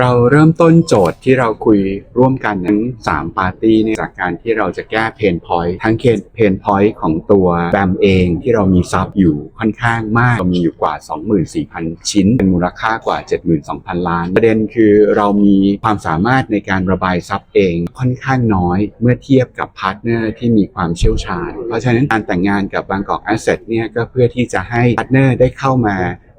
เราเริ่มต้นโจทย์ที่เราคุยร่วมกันทั้ง3ปาร์ตี้เนี่ยจากการที่เราจะแก้เพนพอยต์ทั้งเคเพนพอยต์ของตัวแบมเองที่เรามีซับอยู่ค่อนข้างมากเรามีอยู่กว่า 24,000 ชิ้น เป็นมูลค่ากว่า 72,000 ล้าน ประเด็นคือเรามีความสามารถในการระบายซับเองค่อนข้างน้อยเมื่อเทียบกับพาร์ทเนอร์ที่มีความเชี่ยวชาญ เพราะฉะนั้นการแต่งงานกับบางกอกแอสเซทเนี่ยก็เพื่อที่จะให้พาร์ทเนอร์ได้เข้ามา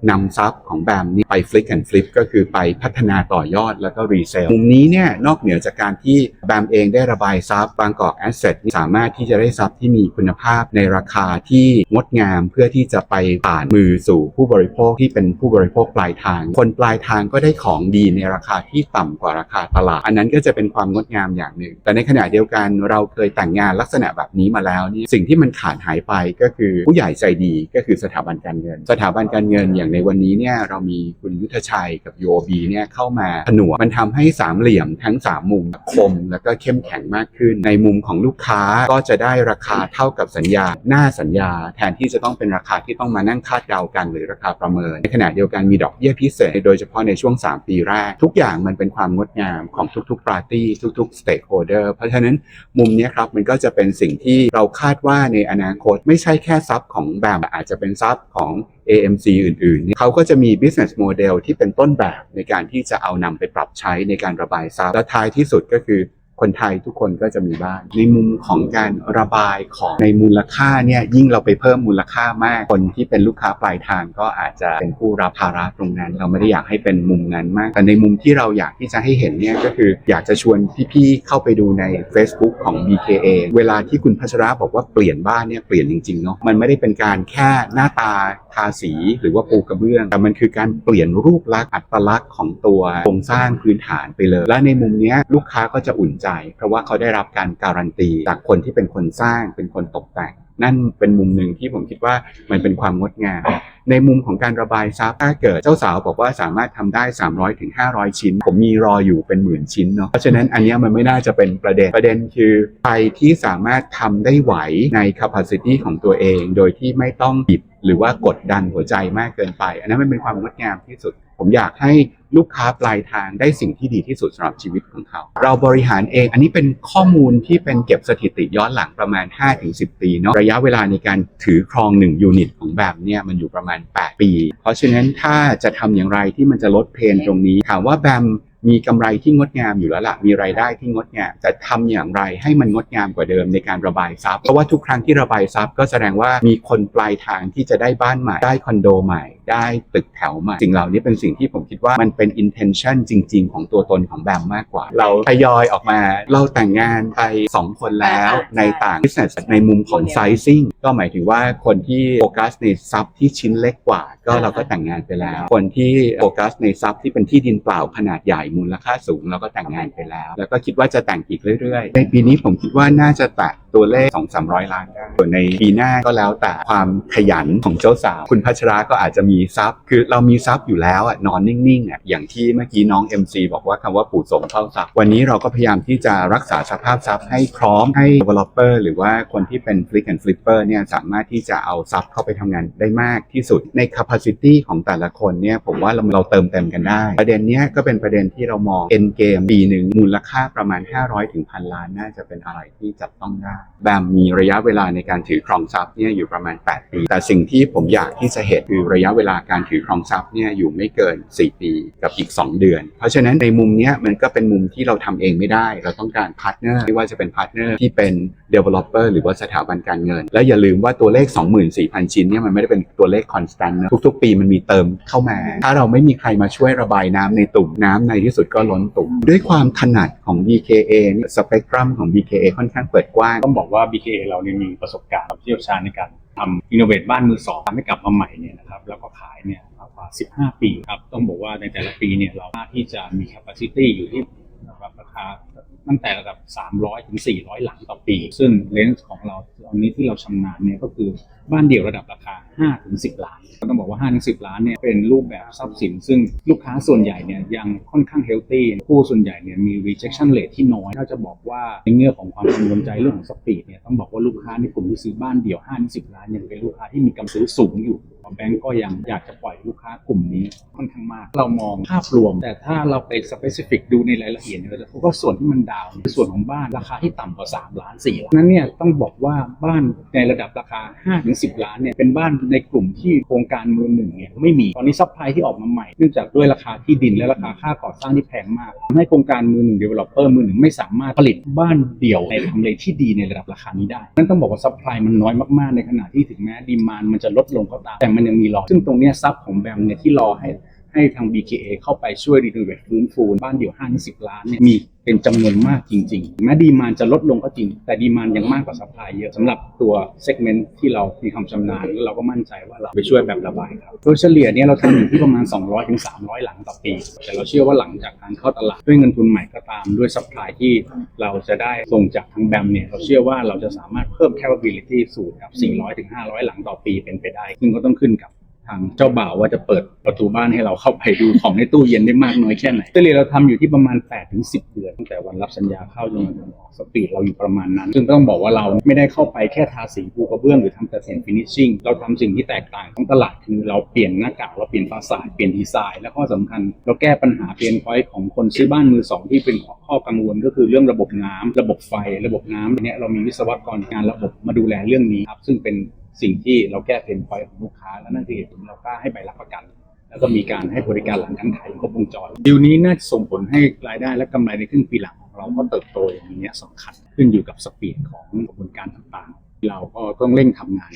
นำซับของแบมนี่ไปฟลิกแอนฟลิปก็คือไปพัฒนาต่อยอดแล้วก็รีเซลมุมนี้เนี่ยนอกเหนือจากการที่แบมเองได้ระบายซับบางกอกแอสเซทสามารถที่จะได้ซับที่มีคุณภาพในราคาที่งดงามเพื่อที่จะไปผ่านมือสู่ผู้บริโภคที่เป็นผู้บริโภคปลายทาง คนปลายทางก็ได้ของดีในราคาที่ต่ำกว่าราคาตลาด อันนั้นก็จะเป็นความงดงามอย่างหนึ่ง แต่ในขณะเดียวกันเราเคยแต่งงานลักษณะแบบนี้มาแล้วนี่สิ่งที่มันขาดหายไปก็คือผู้ใหญ่ใจดีก็คือสถาบันการเงิน สถาบันการเงินอย่างในวันนี้เนี่ยเรามีคุณยุทธชัยกับ UOB เนี่ยเข้ามาผนวกมันทำให้สามเหลี่ยมทั้ง 3 มุมคม แล้วก็เข้มแข็งมากขึ้น ในมุมของลูกค้าก็จะได้ราคาเท่ากับสัญญา หน้าสัญญา แทนที่จะต้องเป็นราคาที่ต้องมานั่งคาดเดากันหรือราคาประเมิน ในขณะเดียวกันมีดอกเบี้ยพิเศษ โดยเฉพาะในช่วง 3 ปีแรก ทุกอย่างมันเป็นความงดงามของทุกๆปาร์ตี้ทุกๆ stakeholder เพราะฉะนั้นมุมนี้ครับมันก็จะเป็นสิ่งที่เราคาดว่าในอนาคตไม่ใช่แค่ซับของแบมอาจจะเป็นซับของ AMC อื่นๆ เขาก็จะมี business model ที่เป็นต้นแบบในการที่จะเอานำไปปรับใช้ในการระบายซับและท้ายที่สุดก็คือ คนไทยทุกคนก็จะมีบ้าน ในมุมของการระบายของในมูลค่าเนี่ยยิ่งเราไปเพิ่มมูลค่ามากคนที่เป็นลูกค้าปลายทางก็อาจจะเป็นผู้รับภาระตรงนั้น เราไม่ได้อยากให้เป็นมุมนั้นมาก แต่ในมุมที่เราอยากที่จะให้เห็นเนี่ยก็คือ อยากจะชวนพี่ๆเข้าไปดูใน Facebook ของ BKA เวลาที่คุณพัชระบอกว่าเปลี่ยนบ้านเนี่ยเปลี่ยนจริงๆเนาะมันไม่ได้เป็นการแค่หน้าตาทาสีหรือว่าปูกระเบื้อง แต่มันคือการเปลี่ยนรูปลักษณ์อัตลักษณ์ของตัวโครงสร้างพื้นฐานไปเลย และในมุมนี้ลูกค้าก็จะอุ่นใจเพราะว่าเขาได้รับการการันตีจากคนที่เป็นคนสร้างเป็นคนตกแต่ง นั่นเป็นมุมหนึ่งที่ผมคิดว่ามันเป็นความงดงาม ในมุมของการระบายซับถ้าเกิดเจ้าสาวบอกว่าสามารถทำได้ 300ถึง500ชิ้น ผมมีรออยู่เป็นหมื่นชิ้นเนาะเพราะฉะนั้นอันนี้มันไม่น่าจะเป็นประเด็นประเด็นคือใครที่สามารถทำได้ไหวใน capacity ของตัวเอง โดยที่ไม่ต้องบิดหรือว่ากดดันหัวใจมากเกินไป อันนั้นมันเป็นความงดงามที่สุด ผมอยากให้ลูกค้าปลายทางได้สิ่งที่ดีที่สุดสำหรับชีวิตของเขา เราบริหารเอง อันนี้เป็นข้อมูลที่เป็นเก็บสถิติย้อนหลังประมาณ 5-10 ปีเนาะระยะเวลาในการถือครอง 1 ยูนิตของแบบเนี่ยมันอยู่ประมาณ 8 ปี เพราะฉะนั้นถ้าจะทำอย่างไรที่มันจะลดเพนตรงนี้ถามว่าแบม มีกำไรที่งดงามอยู่แล้วล่ะ มีรายได้ที่งดงาม แต่ทำอย่างไรให้มันงดงามกว่าเดิมในการระบายทรัพย์ เพราะว่าทุกครั้งที่ระบายทรัพย์ก็แสดงว่ามีคนปลายทางที่จะได้บ้านใหม่ ได้คอนโดใหม่ ได้ตึกแถวใหม่ สิ่งเหล่านี้เป็นสิ่งที่ผมคิดว่ามันเป็น intention จริง ๆ ของตัวตนของแบมมากกว่า เราทยอยออกมา เราแต่งงานไป 2 คนแล้วในต่าง business ในมุมของ sizing ก็หมายถึงว่าคนที่โฟกัสในทรัพย์ที่ชิ้นเล็กกว่า ก็เราก็แต่งงานไปแล้ว คนที่โฟกัสในทรัพย์ที่เป็นที่ดินเปล่าขนาดใหญ่มูลค่าสูงเราก็แต่งงานไปแล้ว แล้วก็คิดว่าจะแต่งอีกเรื่อยๆ ในปีนี้ผมคิดว่าน่าจะแตะตัวเลข 2 3 0 0 ล้านได้ส่วนในปีหน้าก็แล้วแต่ความขยันของเจ้าสาว คุณพัชราก็อาจจะมีทรัพย์ คือเรามีทรัพย์อยู่แล้วอะนอนนิ่งๆอะอย่างที่เมื่อกี้น้อง MC บอกว่าคำว่าปู่สมเฝ้าทรัพย์วันนี้เราก็พยายามที่จะรักษาสภาพทรัพย์ให้พร้อมให้ developer หรือว่าคนที่เป็น flick and flipper เนี่ยสามารถที่จะเอาทรัพย์เข้าไปทำงานได้มากที่สุดใน capacity ของแต่ละคนเนี่ยผมว่าเราเราเติมเต็มกันได้ ประเด็นเนี้ยก็เป็นประเด็นที่เรามอง end game ปีหนึ่งมูลค่าประมาณ 500ถึงพันล้านน่าจะเป็นอะไรที่จับต้องได้แบมมีระยะเวลาในการถือครองทรัพย์เนี่ยอยู่ประมาณ 8 ปี แต่สิ่งที่ผมอยากที่จะเห็นคือระยะเวลาการถือครองทรัพย์เนี่ยอยู่ไม่เกิน 4 ปีกับอีก 2 เดือน เพราะฉะนั้นในมุมเนี้ยมันก็เป็นมุมที่เราทำเองไม่ได้ เราต้องการพาร์ทเนอร์ไม่ว่าจะเป็นพาร์ทเนอร์ที่เป็น developer หรือว่าสถาบันการเงิน และอย่าลืมว่าตัวเลข 24,000 ชิ้นเนี่ยมันไม่ได้เป็นตัวเลข constant นะทุกๆ ปีมันมีเติมเข้ามา ถ้าเราไม่มีใครมาช่วยระบายน้ำในตุ่มน้ำในที่สุดก็ล้นตุ่มด้วยความถนัดของ BKA เนี่ยสเปกตรัมของ BKA ค่อนข้างเปิดกว้าง ต้องบอกว่า BKA เราเนี่ยมีประสบการณ์ความเชี่ยวชาญในการทำอินโนเวทบ้านมือสองทำให้กลับมาใหม่เนี่ยนะครับแล้วก็ขายเนี่ยมากกว่า 15 ปีครับต้องบอกว่าในแต่ละปีเนี่ยเราสามารถที่จะมี capacity อยู่ที่นะครับราคา ตั้งแต่ระดับ 300 ถึง 400 หลังต่อปี ซึ่งเลนส์ของเราตอนนี้ที่เราชำนาญเนี่ยก็คือบ้านเดี่ยวระดับราคา 5 ถึง 10 ล้าน ก็ต้องบอกว่า 5 ถึง 10 ล้านเนี่ยเป็นรูปแบบทรัพย์สิน ซึ่งลูกค้าส่วนใหญ่เนี่ยยังค่อนข้างเฮลตี้ผู้ส่วนใหญ่เนี่ยมี rejection rate ที่น้อย ถ้าจะบอกว่าในแง่ของความกังวลใจเรื่องของสปีดเนี่ยต้องบอกว่าลูกค้าในกลุ่มที่ซื้อบ้านเดี่ยว 5 ถึง 10 ล้านยังเป็นลูกค้าที่มีกำลังซื้อสูงอยู่ แบงก์ก็ยังอยากจะปล่อยลูกค้ากลุ่มนี้ค่อนข้างมาก เรามองภาพรวม แต่ถ้าเราไป specific ดูในรายละเอียดเนี่ยเราจะพบว่าส่วนที่มันดาวน์คือส่วนของบ้านราคาที่ต่ำกว่า 3 ล้าน4ล้านนั้นเนี่ยต้องบอกว่าบ้านในระดับราคา5ถึง10 ล้านเนี่ยเป็นบ้านในกลุ่มที่โครงการมือหนึ่งเนี่ยไม่มีตอนนี้ซัพพลายที่ออกมาใหม่เนื่องจากด้วยราคาที่ดินและราคาค่าก่อสร้างที่แพงมากทำให้โครงการมือหนึ่ง developer มือหนึ่งไม่สามารถผลิตบ้านเดี่ยวในทำเลที่ดีในระดับราคานี้ได้นั่นต้องบอกว่าซัพพลายมันน้อยมากๆในขณะที่ถึงแม้ดีมานมันจะลดลงก็ตามแต่มันยังมีรอ ซึ่งตรงเนี้ยซับของแบมเนี่ยที่รอให้ ให้ทาง BKA เข้าไปช่วยรีโนเวทฟื้นฟูบ้านเดี่ยว5 10 ล้านเนี่ยมีเป็นจำนวนมากจริงๆ แม้ดีมานจะลดลงก็จริง แต่ดีมานยังมากกว่าซัพพลายเยอะสำหรับตัวเซกเมนต์ที่เรามีความชำนาญเราก็มั่นใจว่าเราไปช่วยแบบระบายครับโดยเฉลี่ยเนี่ยเราทำอยู่ที่ประมาณ 200ถึง300 หลังต่อปี แต่เราเชื่อว่าหลังจากการเข้าตลาดด้วยเงินทุนใหม่ก็ตามด้วยซัพพลายที่เราจะได้ส่งจากทางแบมเนี่ยเราเชื่อว่าเราจะสามารถเพิ่ม capability สู่กับ400ถึง500 หลังต่อปีเป็นไปได้ ซึ่งก็ต้องขึ้นกับ ทางเจ้าบ่าวว่าจะเปิดประตูบ้านให้เราเข้าไปดูของในตู้เย็นได้มากน้อยแค่ไหนเฉลี่ยเราทำอยู่ที่ประมาณ8ถึง10 เดือนตั้งแต่วันรับสัญญาเข้าจนวันออกสปีดเราอยู่ประมาณนั้น ซึ่งต้องบอกว่าเราไม่ได้เข้าไปแค่ทาสีปูกระเบื้องหรือทำแต่เซนฟินิชชิ่งเราทำสิ่งที่แตกต่างของตลาดคือเราเปลี่ยนหน้ากากเราเปลี่ยนฟาสาดเปลี่ยนดีไซน์และข้อสำคัญ เราแก้ปัญหาเปลี่ยนพอยต์ของคนซื้อบ้านมือสองที่เป็นข้อกังวลก็คือเรื่องระบบน้ำระบบไฟ ระบบน้ำเนี่ยเรามีวิศวกรงานระบบมาดูแลเรื่องนี้ครับซึ่งเป็น สิ่งที่เราแก้เพนพอยของลูกค้า และนั่นคือเหตุผลเรากล้าให้ใบรับประกัน แล้วก็มีการให้บริการหลังการขายครบวงจรดีลนี้น่าจะส่งผลให้รายได้และกำไรในครึ่งปีหลังของเราก็เติบโตอย่างนี้สำคัญขึ้นอยู่กับสปีดของกระบวนการต่างๆ เราก็ต้องเร่งทำงาน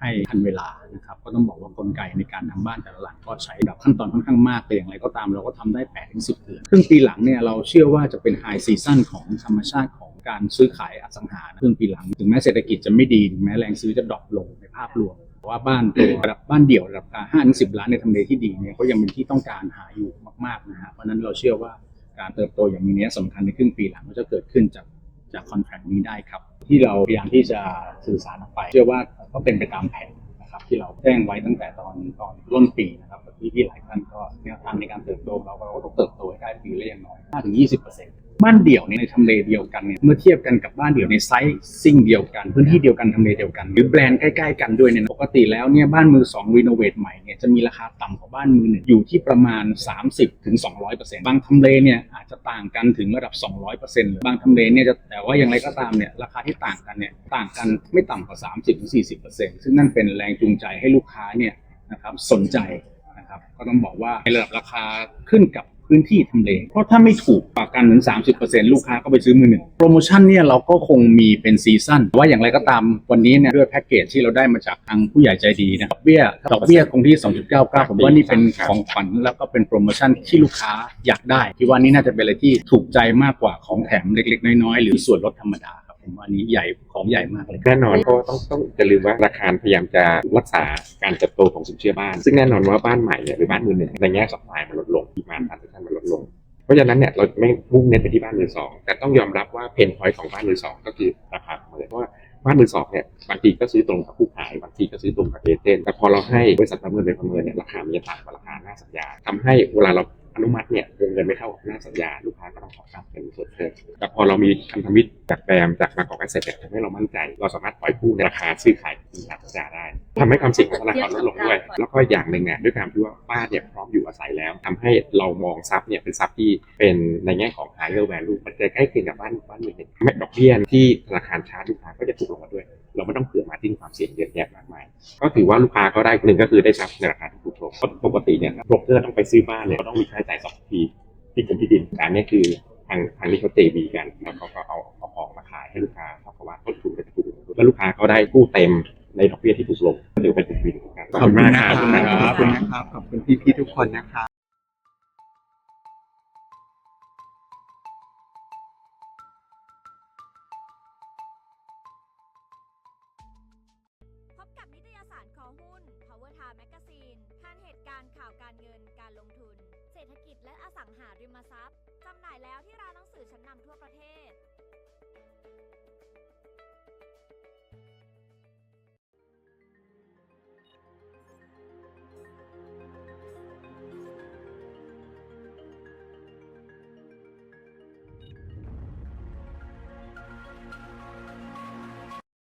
ให้ทันเวลานะครับก็ต้องบอกว่ากลไกในการทำบ้านแต่ละหลังก็ใช้แบบขั้นตอนค่อนข้างมากแต่อย่างไรก็ตามเราก็ทำได้8ถึง10เดือนครึ่งปีหลังเนี่ยเราเชื่อว่าจะเป็นไฮซีซั่นของธรรมชาติของ การซื้อขายอสังหาครึ่งปีหลัง ถึงแม้เศรษฐกิจจะไม่ดีถึงแม้แรงซื้อจะดรอปลงในภาพรวมว่าบ้านตัวระดับบ้านเดี่ยวระดับห้าถึงสิบล้านในทำเลที่ดีเนี่ยก็ยังเป็นที่ต้องการหาอยู่มากๆนะฮะเพราะนั้นเราเชื่อว่าการเติบโตอย่างมีนัยสำคัญในครึ่งปีหลังก็จะเกิดขึ้นจากจากคอนแทรคนี้ได้ครับ ที่เราพยายามที่จะสื่อสารออกไป เชื่อว่าก็เป็นไปตามแผนนะครับที่เราแจ้งไว้ตั้งแต่ตอนตอนต้นปีนะครับที่ที่หลายท่านก็แนวทางในการเติบโตเราเราก็ต้องเติบโตให้ได้ปีละอย่างน้อย5ถึง20เปอร์เซ็นต์ บ้านเดี่ยวในทำเลเดียวกันเนี่ยเมื่อเทียบกันกับบ้านเดี่ยวในไซส์ซิ่งเดียวกัน พื้นที่เดียวกันทำเลเดียวกัน หรือแบรนด์ใกล้ๆกันด้วยเนี่ยปกติแล้วเนี่ยบ้านมือ2รีโนเวทใหม่เนี่ยจะมีราคาต่ำกว่าบ้านมือหนึ่งอยู่ที่ประมาณ 30ถึง200%บางทำเลเนี่ยอาจจะต่างกันถึงระดับ 200%เลยบางทำเลเนี่ยจะแต่ว่าอย่างไรก็ตามเนี่ยราคาที่ต่างกันเนี่ยต่างกันไม่ต่ำกว่า 30ถึง40%ซึ่งนั่นเป็นแรงจูงใจให้ลูกค้าเนี่ยนะครับสนใจนะครับก็ต้องบอกว่าในระดับราคาขึ้นกับ พื้นที่ทำเล เพราะถ้าไม่ถูกปากกันถึง 30%ลูกค้าก็ไปซื้อมือหนึ่งโปรโมชั่นเนี่ยเราก็คงมีเป็นซีซั่นว่าอย่างไรก็ตามวันนี้เนี่ยด้วยแพ็กเกจที่เราได้มาจากทางผู้ใหญ่ใจดีนะครับดอกเบี้ยดอกเบี้ยคงที่ 2.99 ผมว่านี่เป็นของขวัญแล้วก็เป็นโปรโมชั่นที่ลูกค้าอยากได้ที่ว่านี่น่าจะเป็นอะไรที่ถูกใจมากกว่าของแถมเล็กๆ น้อยๆ หรือส่วนลดธรรมดาครับผมว่านี้ใหญ่ของใหญ่มากเลย แน่นอนก็ต้องต้องอย่าลืมว่าราคาพยายามจะรักษาการเติบโตของสินเชื่อบ้าน ซึ่งแน่นอนว่าบ้านใหม่เนี่ยหรือบ้านมือหนึ่งในแง่สัปาห์มันลดลงดีมานทานมันลดลง เพราะฉะนั้นเนี่ยเราไม่มุ่งเน้นไปที่บ้านมือสองแต่ต้องยอมรับว่าเพนพอยต์ของบ้านมือสองก็คือราคาเหมือนเพราะว่าบ้านมือสองเนี่ยบางทีก็ซื้อตรงกับผู้ขายบางทีก็ซื้อตรงกับเอเจนต์แต่พอเราให้บริษัทประเมินไปประเมินเนี่ยราคามันจะต่างกับราคาหน้าสัญญาทำให้เวลาเรา อนุมัติเนี่ยวงเงินไม่เท่ากับหน้าสัญญาลูกค้าก็ต้องขอกลับเป็นส่วนเพิ่มแต่พอเรามีพันธมิตรจากแบมจากมากอกแอสเซทเนี่ยทำให้เรามั่นใจ เราสามารถปล่อยกู้ในราคาซื้อขายที่หน้าสัญญาได้ทำให้ความเสี่ยงของธนาคารลดลงด้วย แล้วก็อย่างหนึ่งเนี่ยด้วยการที่ว่าบ้านเนี่ยพร้อมอยู่อาศัยแล้วทำให้เรามองทรัพย์เนี่ยเป็นทรัพย์ที่เป็นในแง่ของ higher value มันจะใกล้เคียงกับบ้านบ้านมือหนึ่งไม่ดอกเบี้ยที่ธนาคารชาร์จลูกค้าก็จะถูกลงมาด้วย เราไม่ต้องเผื่อมาทิ้งความเสี่ยงเยอะแยะมากมาย ก็ถือว่าลูกค้าก็ได้หนึ่งก็คือได้ทรัพย์ในราคาท กลงเพราะปกติเนี่ยโบรกเกอร์ต้องไปซื้อบ้านเนี่ยก็ต้องมีค่าใช้จ่ายสองทีที่กรมที่ดินแต่อันนี้คือทางทางที่เขาเตบีกันแล้วเขาก็เอาเอาของมาขายให้ลูกค้าเท่ากับว่าต้นทุนก็จะถูกลงแล้วลูกค้าก็ได้กู้เต็มในดอกเบี้ยที่ถูกลงก็ถือเป็นผลประโยชน์ของการขอบคุณมากขอบคุณมากขคอรับบคุณนะครับขอบคุณพี่ๆทุกคนนะครับ